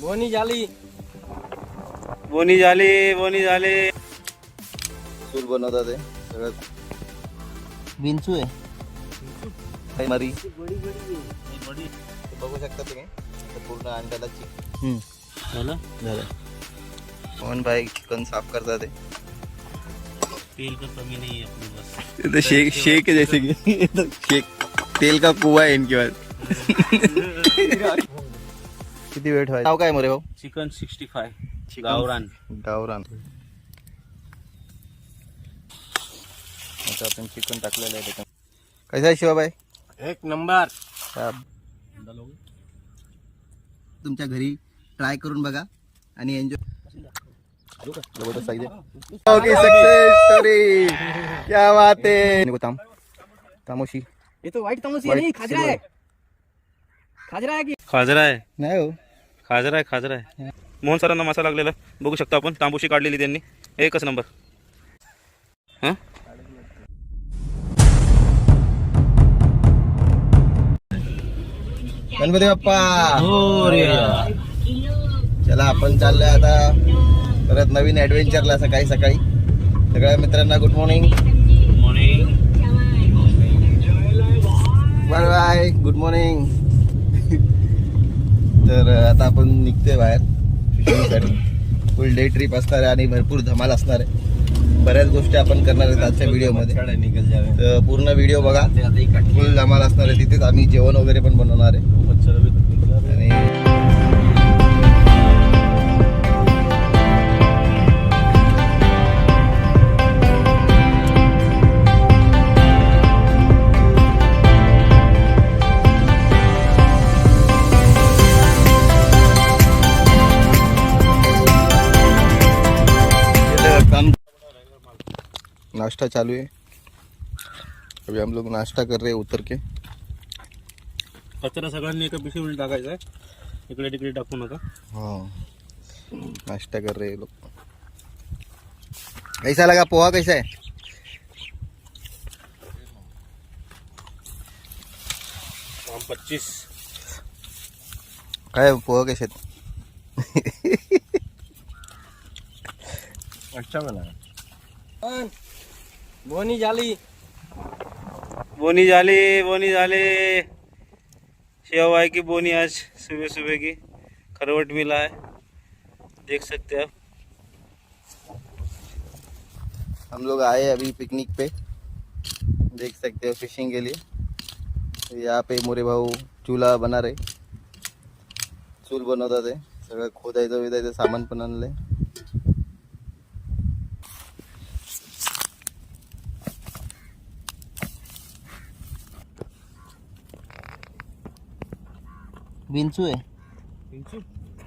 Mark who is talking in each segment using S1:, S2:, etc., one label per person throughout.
S1: बोनी झाली.
S2: बोनी झाली बोनी झाली.
S3: चूल बनवतात ते सगळं. विंचू आहे. मरी. बघू शकता तुम्ही. इथं पूर्ण अंड्याला चिकन
S2: झालं?
S3: झालं. मोहन भाई चिकन साफ करतात ते
S2: तेल का कमी नहीं है अपने बस.
S3: तो शेक शेक है जैसे कि. ये तो शेक तेल का कुआ है इनके पास किती ठेवायचं नाव काय मोरे भाऊ?
S2: Chicken sixty five. गावरान.
S3: गावरान. आता आपण चिकन टाकलेलं आहे त्याच्यात. कसं आहे शिवाबाई?
S1: एक नंबर.
S3: साब. तुमच्या घरी ट्राय करून बघा आणि एन्जॉय ओके सक्सेस स्टोरी क्या बात है. निको ताम तामोशी.
S1: ये तो व्हाइट तमोसी
S3: White
S1: नहीं खाजरा है। खाजरा है की
S2: खाजरा आहे
S3: नाही हो.
S2: खाजरा आहे खाजरा आहे. मोहन सरांना मसाला लागलेला. बघू शकतो आपण तांबूशी काढलेली त्यांनी. एकच नंबर. हां?
S3: गणपती बाप्पा! चला आपण चाललोय आता परत नवीन ऍडव्हेंचरला सकाळी सकाळी. सगळ्या मित्रांना good morning
S2: morning
S3: bye bye good morning तर आता आपण निघतोय बाहेर फिशिंगसाठी. फुल डे ट्रिप असणार आहे आणि भरपूर धमाल असणार आहे. बऱ्याच गोष्टी आपण करणार आहेत आजच्या व्हिडिओमध्ये तर पूर्ण व्हिडिओ बघा. फुल धमाल असणार आहे. तिथेच आम्ही जेवण वगैरे पण बनवणार आहे. नाश्ता चालू है अभी हम लोग नाश्ता कर रहे हैं उतर के.
S2: कचरा सगळ्यांनी एका पिशवीमध्ये टाकायचा आहे. इकडे तिकडे टाकू नका.
S3: हाँ. नाश्ता कर रहे हैं लोग. कैसा लगा पोहा कैसा है?
S2: हम पच्चीस.
S3: काय पोहा कैसे?
S1: अच्छा बना बोनी झाली
S2: बोनी झाली बोनी झाली शेवाई की बोनी आज सुबह सुबह की खरवट मिला है। देख सकते हैं आप।
S3: हम लोग आए अभी पिकनिक पे। देख सकते हो फिशिंग के लिए। यहाँ पे मोरे भाऊ चूल्हा बना रहे। चूल बनवतात ते सगळं खोदायचं विदायचं सामान पण आणलंय। विंचू है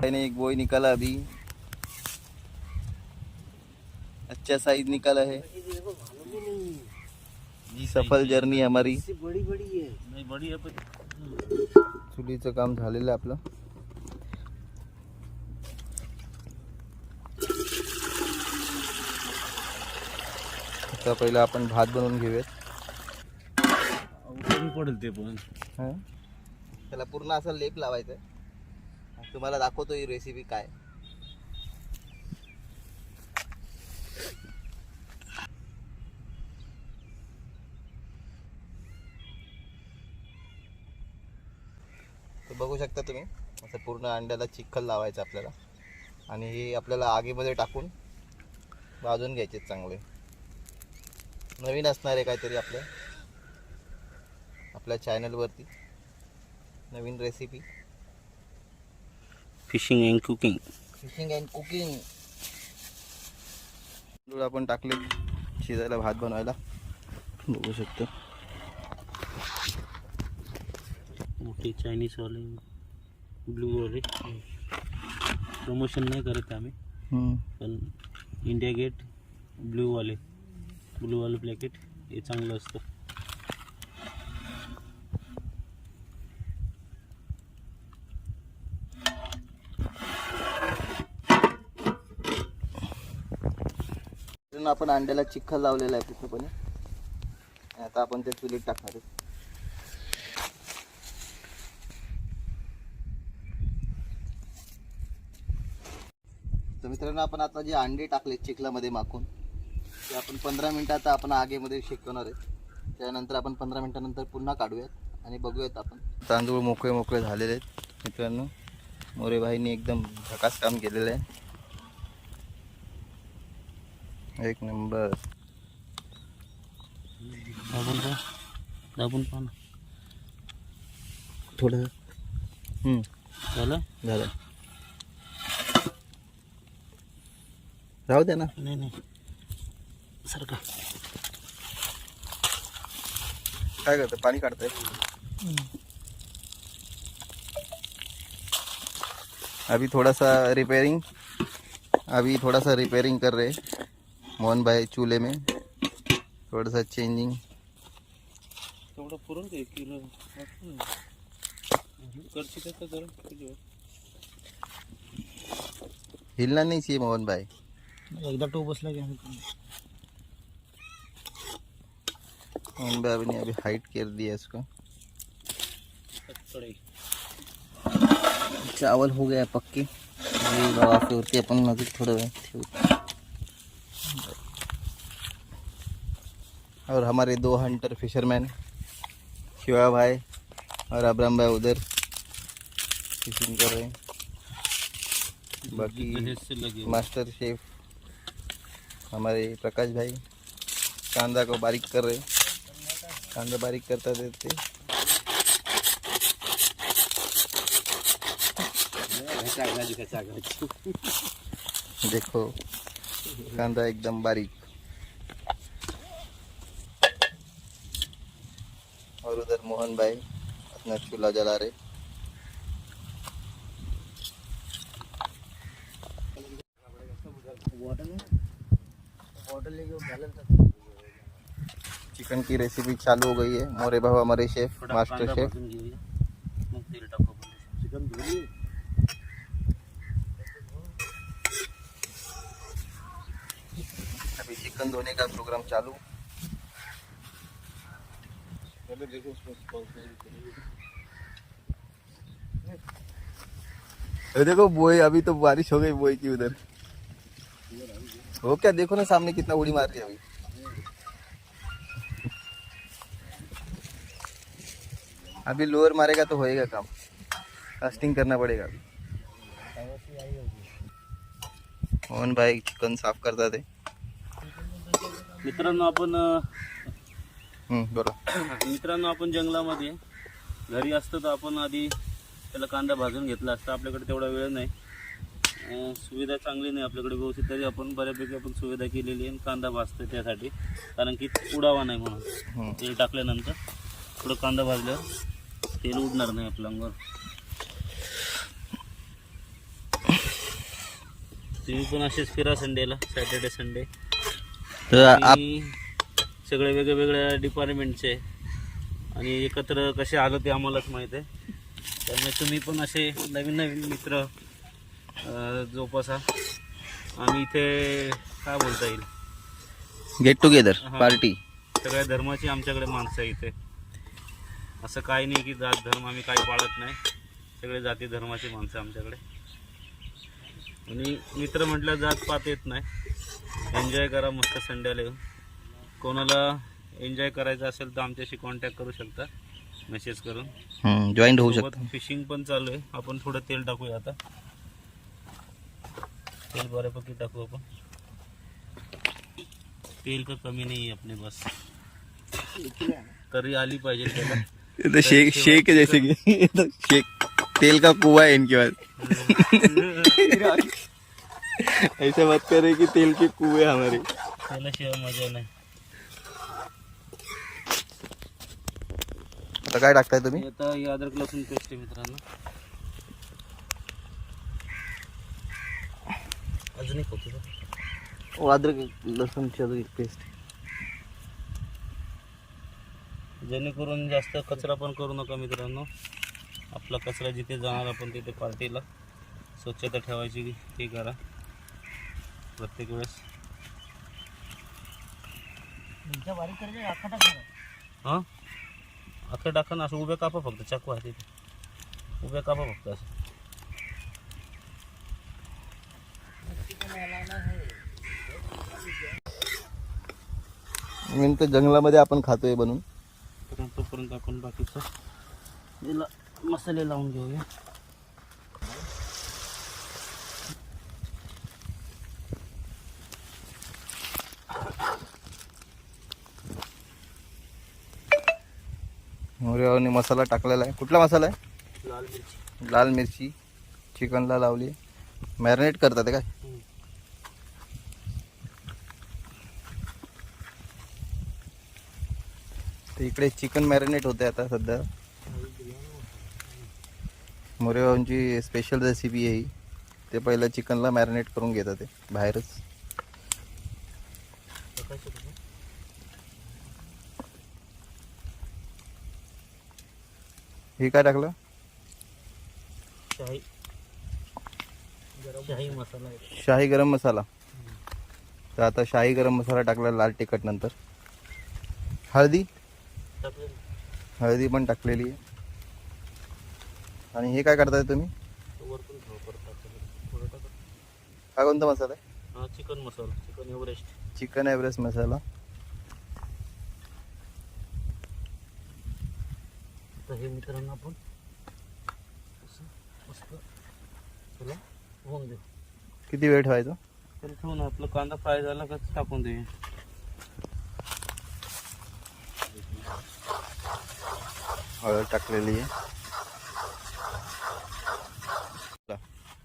S3: मैंने एक बॉय निकाला अभी अच्छा साइज निकाला है जी सफल जर्नी हमारी.
S1: बड़ी बड़ी है
S2: नहीं बड़ी है पर
S3: चुलीचं काम झालेलं आहे आपलं. आता पहिलं आपण भात बनवून घेऊयात.
S2: पडेल ते पण.
S3: हं? त्याला पूर्ण असा लेप लावायचा. आहे तुम्हाला दाखवतो ही रेसिपी काय. तर बघू शकता तुम्ही असं पूर्ण अंड्याला चिखल लावायचं आपल्याला. आणि हे आपल्याला आगीमध्ये टाकून भाजून घ्यायचे चांगले. नवीन असणार आहे काहीतरी आपल्या आपल्या चॅनलवरती नवीन recipe
S2: fishing and cooking
S3: fishing and cooking तांदूळ आपण टाकले शिजायला भात बनवायला. बघू शकतो.
S2: मोठे ब्लू वाले प्रमोशन नाही करत आम्ही. पण इंडिया गेट ब्लू वाले. ब्लू वाले प्लॅकेट हे चांगलं असतं.
S3: अजून आपण अंड्याला चिखल लावलेला आहे पूर्णपणे. आता आपण ते चुलीत टाकणार आहे. तर मित्रांनो आपण आता जे अंडे टाकले चिखलामध्ये माखून ते आपण पंधरा मिनिटात आपण आगेमध्ये शेकवणार आहे. त्यानंतर आपण पंधरा मिनटानंतर पुन्हा काढूयात आणि बघूयात आपण. तांदूळ मोकळे मोकळे झालेले आहेत. मित्रांनो मोरेबाईंनी एकदम झकास काम केलेलं आहे. एक नंबर।
S2: दाबून पहा दाबून ना.
S3: थोडं हम्म,
S2: झालं?
S3: झालं. राहू द्या ना.
S2: नाही नाही. सारखा
S3: काय करतं पाणी काढतंय? अभी थोड़ा सा रिपेयरिंग अभी थोड़ा सा रिपेयरिंग कर रहे. मोहन भाई चूल्हे में थोड़ा सा चेंजिंग
S2: का किलो करची त्याचा गरम
S3: हिलना नहीं चाहिए मोहन भाई।
S2: एकदा टो बसला की
S3: मोहन भाई ने अभी हाइट कर दिया इसको। चावल हो गया पक्के। आपण अजून थोडं और हमारे दो हंटर फिशरमैन शिवा भाई और अब्राम भाई उधर फिशिंग कर रहे हैं। बाकी मास्टर शेफ हमारे प्रकाश भाई कांदा को बारीक कर रहे कांदा बारीक करता देते। देखो कांदा एकदम बारीक और मोहन भाई अपना चूल्हा जला रहे। चिकन की रेसिपी चालू हो गई है। मोरे भाव हमारे शेफ मास्टर शेफ अभी चिकन धोने का प्रोग्राम चालू। अरे देखो बोई अभी तो बारिश हो गई बोई की उधर। हो क्या? देखो ना सामने कितना उड़ी मार रही है अभी। अभी लोअर मारेगा तो होएगा काम। कास्टिंग करना पड़ेगा अभी। मोहन भाई चिकन साफ़ करता थे?
S2: मित्रांनो आपण अं,
S3: हम्म, बरोबर.
S2: मित्रांनो आपण जंगलामध्ये घरी असतो तर आपण आधी त्याला कांदा भाजून घेतला असता. आपल्याकडे तेवढा वेळ नाही. सुविधा चांगली नाही आपल्याकडे व्यवस्थित. तरी आपण बऱ्यापैकी आपण सुविधा केलेली आहे कांदा भाजतो त्यासाठी. कारण की उडावा नाही म्हणून. तेल टाकल्यानंतर थोडं कांदा भाजल्यावर तेल उडणार नाही आपल्या अंगावर. तुम्ही पण असेच फिरा संडेला. Saturday Sunday.
S3: तर
S2: सगळे वेगळ्या वेगळ्या डिपार्टमेंटचे आणि एकत्र कसे आलं ते आम्हालाच माहीत आहे. त्यामुळे तुम्ही पण असे नवीन नवीन मित्र जोपासा. आम्ही इथे काय बोलता येईल?
S3: गेट टुगेदर
S2: हा.
S3: पार्टी
S2: सगळ्या धर्माची आमच्याकडे माणसं आहे इथे. असं काही नाही की जात धर्म आम्ही काही पाळत नाही. सगळे जाती धर्माची माणसं आमच्याकडे. आणि मित्र म्हटलं जात पात येत नाही. एन्जॉय करा मस्त संडेला येऊन. कोणाला एन्जॉय करायचं असेल तर आमच्याशी कॉन्टॅक्ट करू शकता मेसेज करून.
S3: जॉईंट होऊ शकतो.
S2: फिशिंग पण चालू आहे. आपण थोडं तेल टाकूया आता. तेल बऱ्यापैकी टाकू आपण. तेल का कमी नाही आहे अपने बस. तरी आली पाहिजे त्याला.
S3: शेक शेक जैसे कि. शेक तेल का कुआ है इनके पास ऐसे मत करे कि तेल के कुएं हमारे.
S2: त्याल्याशिवाय मजा नाही.
S3: आता काय टाकताय तुम्ही?
S2: हे आता ही अद्रक लसूण पेस्ट आहे मित्रांनो. अजून एक होती का?
S3: वो अदरक लसूण ची अजून एक पेस्ट
S2: जेणेकरून जास्त कचरा पण करू नका मित्रांनो. आपला कचरा जिथे जाणार आपण तिथे पार्टीला स्वच्छता ठेवायची हे करा. प्रत्येक वेळेस. हां? आकडे टाका असं उभे कापा फक्त चाकू आहे तिथे. उभे कापा फक्त असं.
S3: मेन तर जंगलामध्ये आपण खातोय
S2: बनून. तोपर्यंत आपण बाकीचं मसाले लावून घेऊया.
S3: मसाला टाकलेला आहे. कुठला मसाला आहे?
S2: लाल मिरची.
S3: लाल मिरची. चिकनला लावली. मॅरिनेट करतात काय? तर इकडे चिकन मॅरिनेट होते आता सध्या. मोरेबाबांची स्पेशल रेसिपी आहे ही. ते पहिलं चिकनला मॅरिनेट करून घेतात ते बाहेरच. हे काय टाकलं?
S2: शाही. शाही मसाला
S3: शाही गरम मसाला. तर आता शाही गरम मसाला टाकला लाल तिखट नंतर. हळदी. हळदी पण टाकलेली आहे. आणि हे काय करताय तुम्ही. हा कोणता मसाला आहे?
S2: Chicken masala. Chicken Everest.
S3: Chicken Everest masala.
S2: तर हे मित्रांनो आपण असं मस्त तुला होऊन देऊ.
S3: किती वेळ ठेवायचं?
S2: तर ठेवून आपलं कांदा फ्राय झाला का टाकून दे
S3: हळद टाकलेली आहे.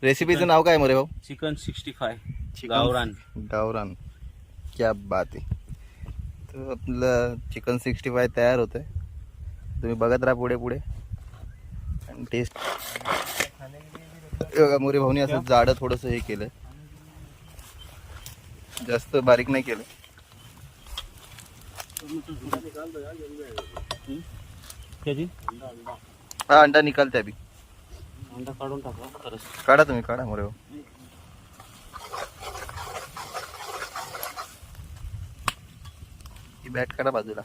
S3: रेसिपीचं नाव काय मोरे भाऊ?
S2: Chicken sixty five.
S3: चिकन
S2: गावरान.
S3: गावरान. क्या बात आहे. तर आपलं चिकन सिक्स्टी फाय तयार होतं तुम्ही बघत राहा पुढे पुढे. आणि टेस्ट बघा मोरे भाऊनी असं जाडं थोडंसं हे केलं जास्त बारीक नाही केलं हा अंडा निकालते अभि
S2: अंडा काढून टाका
S3: काढा तुम्ही काढा मोरे भाऊ. ही बॅट काढा बाजूला.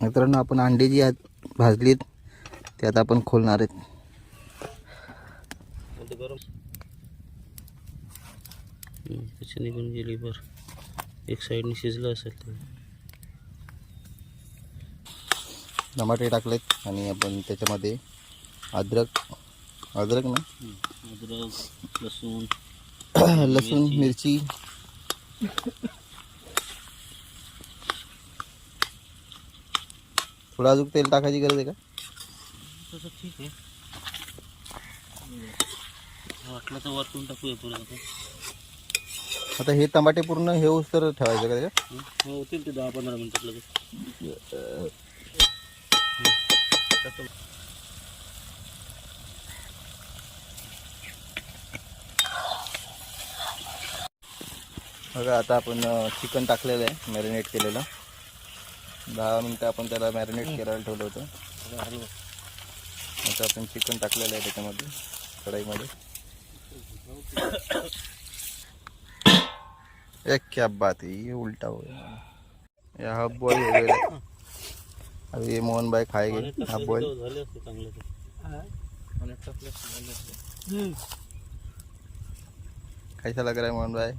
S3: मित्रांनो आपण अंडे जी आहेत भाजलीत ते आता आपण खोलणार आहेत.
S2: म्हणजे गरम हम्म, त्याची निघून गेली बर. एक साईडने शिजलं असेल ते.
S3: टमाटे टाकलेत आणि आपण त्याच्यामध्ये अद्रक अद्रक ना?
S2: अद्रक लसूण
S3: लसूण मिरची. थोडं अजून तेल टाकायची गरज आहे का?
S2: तसं ठीक आहे. वाटलं तर वरतून टाकूया पुढे आता.
S3: हे टमाटे पूर्ण हे तर ठेवायचं का?
S2: हं? हो होतील ते दहा पंधरा मिनिटात लगेच.
S3: बघा आता आपण चिकन टाकलेलं आहे मॅरिनेट केलेलं. दहा मिनटं आपण त्याला मॅरिनेट करायला ठेवलं होतं. आता आपण चिकन टाकलेलं आहे त्याच्यामध्ये कढईमध्ये. एक क्या बात है ये उल्टा हो गया ये हाफ़ बॉईल हो गया अब ये मोहन भाई खाएँगे हाफ़ बॉईल
S2: असते.
S3: कैसा लग रहा है मोहन भाई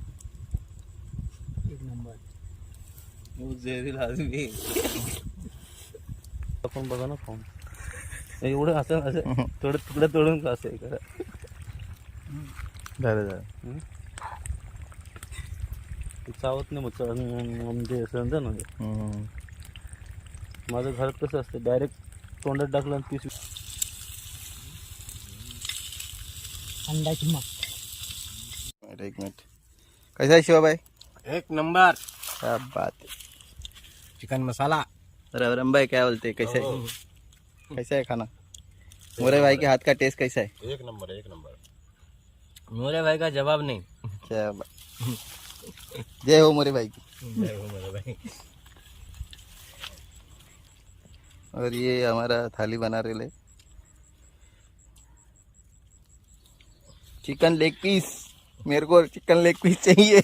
S2: एक नंबर. आदमी। आपण बघा ना खाऊन एवढं असं असं थोडं तुकडे तोडून का असं करा?
S3: झालं झालं.
S2: चावत नाही मग म्हणजे समजा ना. माझं घरात कसं असतं डायरेक्ट तोंडात टाकलं आणि तीस अंडाची मग.
S3: एक मिनट. कैसा है शिवा भाई
S1: एक नंबर.
S3: क्या बात
S1: चिकन मसाला।
S3: अरे रवरम भाई क्या बोलते कैसे? कैसा है खाना? मोरे भाई के हाथ का टेस्ट कैसा है?
S1: एक नंबर एक नंबर। मोरे भाई का जवाब नहीं।
S3: जय हो मोरे भाई की।
S1: जय हो मेरे भाई।
S3: और ये हमारा थाली बना रहे ले। Chicken leg piece. मेरे को चिकन लेग पीस चाहिए।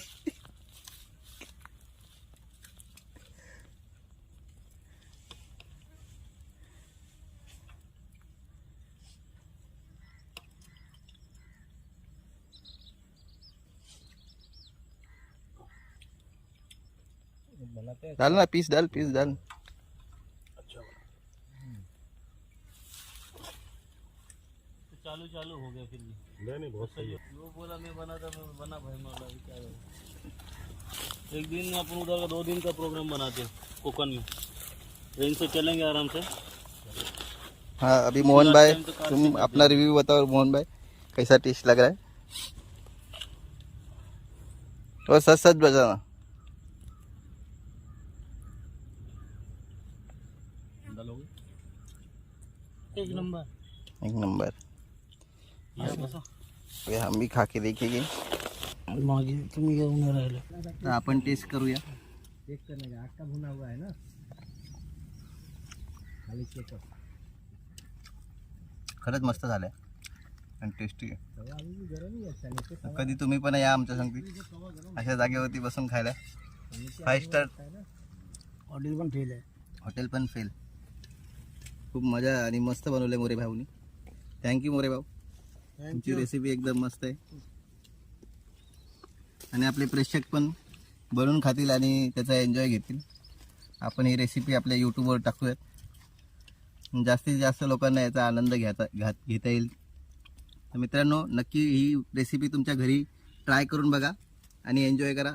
S1: बनाते हैं
S3: डाल ना पीस डाल पीस डाल।
S2: चालू चालू हो गया फिर नहीं नहीं बहुत सही है। वो बोला मैं बना था मैं बना भाई मौला क्या एक दिन अपन उधर का दो दिन का प्रोग्राम बनाते हैं कोकन में। ट्रेन से चलेंगे आराम से।
S3: हाँ अभी मोहन भाई तुम अपना रिव्यू बताओ मोहन भाई कैसा टेस्ट लग रहा है? और सच सच बताना
S2: एक नंबर.
S3: एक नंबर. अभी हम भी खा के देखेंगे
S2: मागे तुम्ही घेऊन राहिले.
S3: तर आपण टेस्ट करूया.
S1: चेक करने का आटा भुना हुआ है ना? खाली चेकअप
S3: खरंच मस्त झालंय. आणि टेस्टी आहे
S1: ही
S3: कधी तुम्ही पण या आमच्या संगती. अशा जागेवरती बसून खायला. फाईव्ह स्टार
S2: हॉटेल पण फेल आहे.
S3: हॉटेल पण फेल खूप मजा आणि मस्त बनवले मोरे भाऊनी. थँक्यू मोरे भाऊ. तुमची रेसिपी एकदम मस्त आहे. आणि आपले प्रेक्षक पण बनवून खातील आणि त्याचा एन्जॉय घेतील. आपण ही रेसिपी आपल्या यूट्यूबवर टाकूयात. जास्तीत जास्त लोकांना याचा आनंद घ्यायचा घात घेता येईल. तर मित्रांनो नक्की ही रेसिपी तुमच्या घरी ट्राय करून बघा आणि एन्जॉय करा.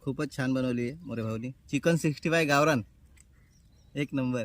S3: खूपच छान बनवली आहे मोरे भाऊनी. चिकन सिक्स्टी फाय गावरान. एक नंबर.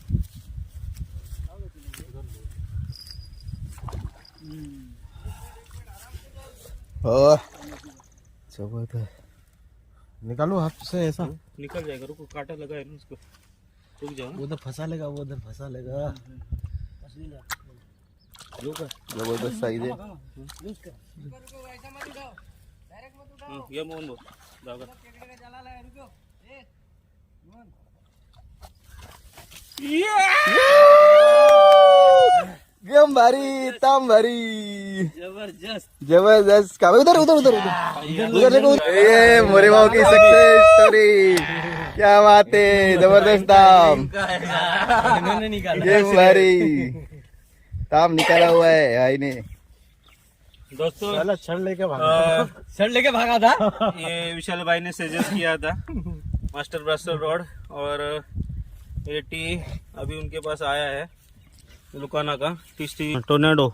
S3: हो ज़बरदस्त
S1: निकालो हाथ से ऐसा।
S2: निकल जाएगा रुको कांटा लगा है ना उसको। रुक जाओ
S1: उधर फंसा लेगा वो उधर फंसा लेगा।
S3: ज़बरदस्त साईज आहे
S2: हाँ, या मोहन भाऊ जागा
S3: एकदम भारी ताम भारी
S2: ज़बरदस्त।
S3: ज़बरदस्त का उधर उधर उधर उधर। उधर देखो। ए मोरे भाव की सक्सेस स्टोरी क्या बात है ज़बरदस्त
S1: निकाला
S3: एकदम भारी ताम निकाला हुआ है भाई ने।
S2: दोस्तों
S1: छड़ लेके भागा। छड़ लेके भागा था।
S2: ये विशाल भाई ने सजेस्ट किया था मास्टर ब्रास्टर रॉड और ये टी अभी उनके पास आया है। लुकाना का टी टोर्नेडो।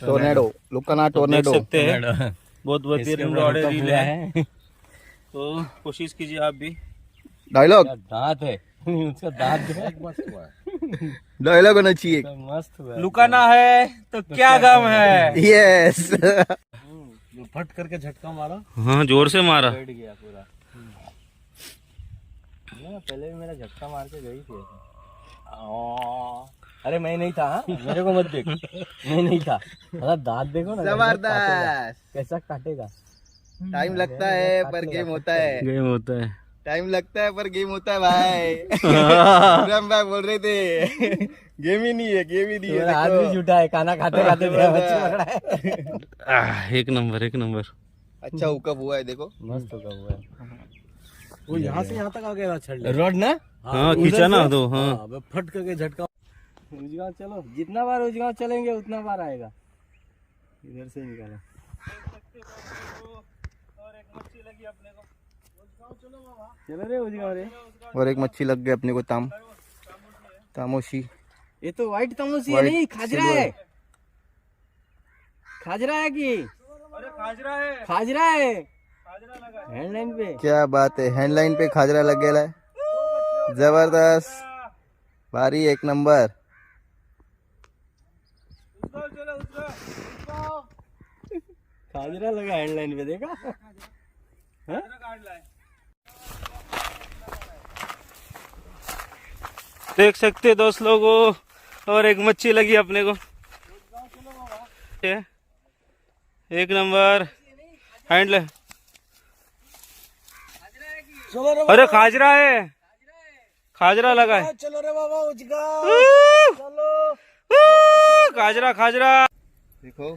S3: टोर्नेडो लोकांना
S2: देख सकते हैं। बहुत बेहतरीन रॉड है रील है। तो कोशिश कीजिए आप भी।
S3: डायलॉग?
S1: दांत है? उसका दांत जो है
S3: डायलॉग होना चाहिए।
S1: मस्त हुआ
S2: लुकाना है तो क्या गम है?
S3: यस
S1: फट करके झटका मारा।
S2: हाँ ज़ोर से मारा।
S1: बैठ गया पूरा। ना पहले भी मेरा झटका मार के गई थी। आ, अरे मैं नहीं था हाँ? मेरे को मत देख। मैं नहीं था। अरे दांत देखो ना
S3: ज़बरदस्त।
S1: कैसा काटेगा?
S3: टाइम लगता है पर गेम होता है।
S2: गेम होता है।
S3: टाइम लगता है पर गेम होता है भाई। राम भाई बोल रहे थे। गेम ही नहीं है गेम ही नहीं है
S1: हाथ भी झूठा है खाना खाते खाते मेरा बच्चा पकड़ा है।
S2: एक नंबर एक नंबर।
S3: अच्छा हुकअप हुआ है देखो।
S1: मस्त हुआ वो
S4: वो यहाँ से यहाँ तक आ गया छड़
S1: रोड ना?
S2: हाँ खींचा ना हाँ।
S4: हाँ फट करके झटका
S1: उजगांव चलो जितना बार उजगांव चलेंगे उतना बार आएगा। इधर से निकाला। चलो रे उजगांव रे
S3: और एक मच्छी लग गई अपने को ताम। तामोशी।
S1: ये तो व्हाइट तमोसी है नहीं खाजरा है। खाजरा है कि?
S2: अरे खाजरा है।
S1: खाजरा है। हैंडलाइन पे।
S3: क्या बात है हैंडलाइन पे खाजरा लग गया है। ज़बरदस्त। भारी एक नंबर।
S2: चलो उसका
S1: खाजरा लगा हैंडलाइन पे देखा? हाँ?
S2: देख सकते हैं दोस्त लोगों और एक मच्छी लगी अपने को। एक नंबर। हैंडल अरे खाजरा है। खाजरा लगा है।
S4: चलो रे बाबा उचका
S2: खाजरा खाजरा।
S3: देखो।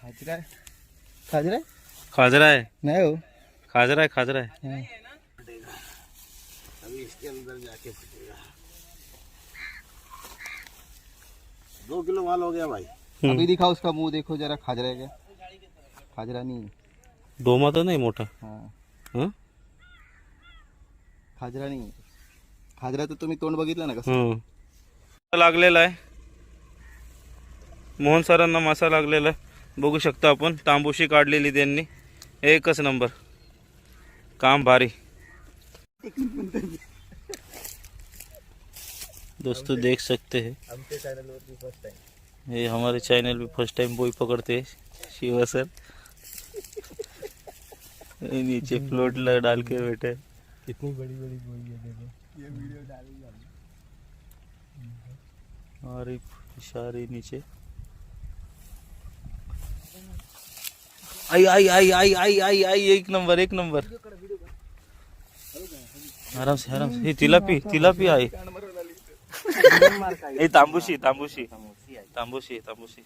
S3: खाजरा है। खाजरा है?
S2: खाजरा है।
S3: नहीं हो
S2: खाजरा है खाजरा है।
S4: अभी इसके अंदर जाके दो किलो माल हो गया भाई।
S3: अभी दिखाओ उसका मुँह देखो जरा खाजरा है क्या? खाजरा नहीं है.
S2: डोमा तर नाही मोठा
S3: हाँ।
S2: हं?
S3: खाजरा नाही खाजरा तर तुम्ही तोंड बघितलं ना कसं
S2: हं. लागलेला आहे मोहन सरांना मासा लागलेला. आहे बघू शकतो आपण. तांबूशी काढलेली त्यांनी. एकच नंबर. काम भारी. दोस्तों देख सकते हैं. ये हमारे चैनल पे फ़र्स्ट टाइम बोई पकड़ते हैं शिवा सर. ये नीचे फ्लोट ल डाल के बैठे।
S1: कितनी बड़ी बड़ी बोई है देखो.
S2: ये वीडियो डालेंगे और एक इशारे नीचे. आई आई आई आई आई आई आई एक नंबर एक नंबर। आराम से आराम से। ये तिलापी तिलापी आहे ए तांबूशी तांबूशी। तांबूशी तांबूशी।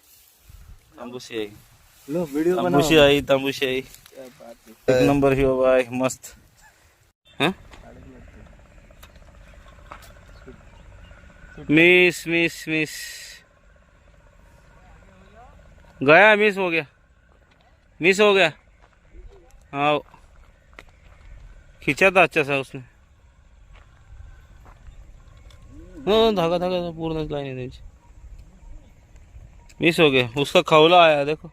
S2: तांबूशी आहे
S1: लो वीडियो
S2: तांबूशी आहे तांबूशी आहे एक नंबर ही बाबा आहे मस्त। हं? Miss miss miss. गया मिस हो गया। मिस हो गया। हाँ। खींचा था अच्छा सा उसने। हाँ धागा धागा पूर्ण लाइन है त्यांची मिस हो गया। उसका खवला आया देखो।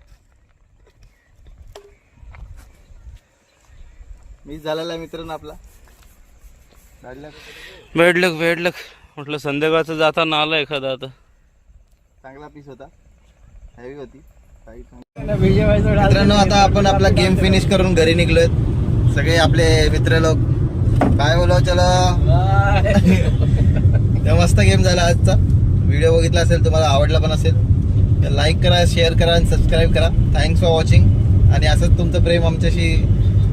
S3: मिस झालेला आहे मित्रांनो आपला। काढला
S2: भेटलक भेटलक म्हटलं संध्याकाळचं जाताना आलं एखादा आता।
S3: चांगला पीस होता। हेवी होती। मित्रांनो आता आपण आपला गेम फिनिश करून घरी निघलोय. सगळे आपले मित्र लोक. काय बोलाव चला. मस्त गेम झाला आजचा. व्हिडिओ बघितला असेल तुम्हाला आवडला पण असेल तर लाईक करा शेअर करा आणि सबस्क्राईब करा. थँक्स फॉर वॉचिंग आणि असंच तुमचं प्रेम आमच्याशी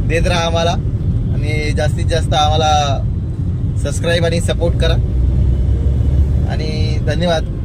S3: देत राहा आम्हाला. आणि जास्तीत जास्त आम्हाला सबस्क्राईब आणि सपोर्ट करा. आणि धन्यवाद.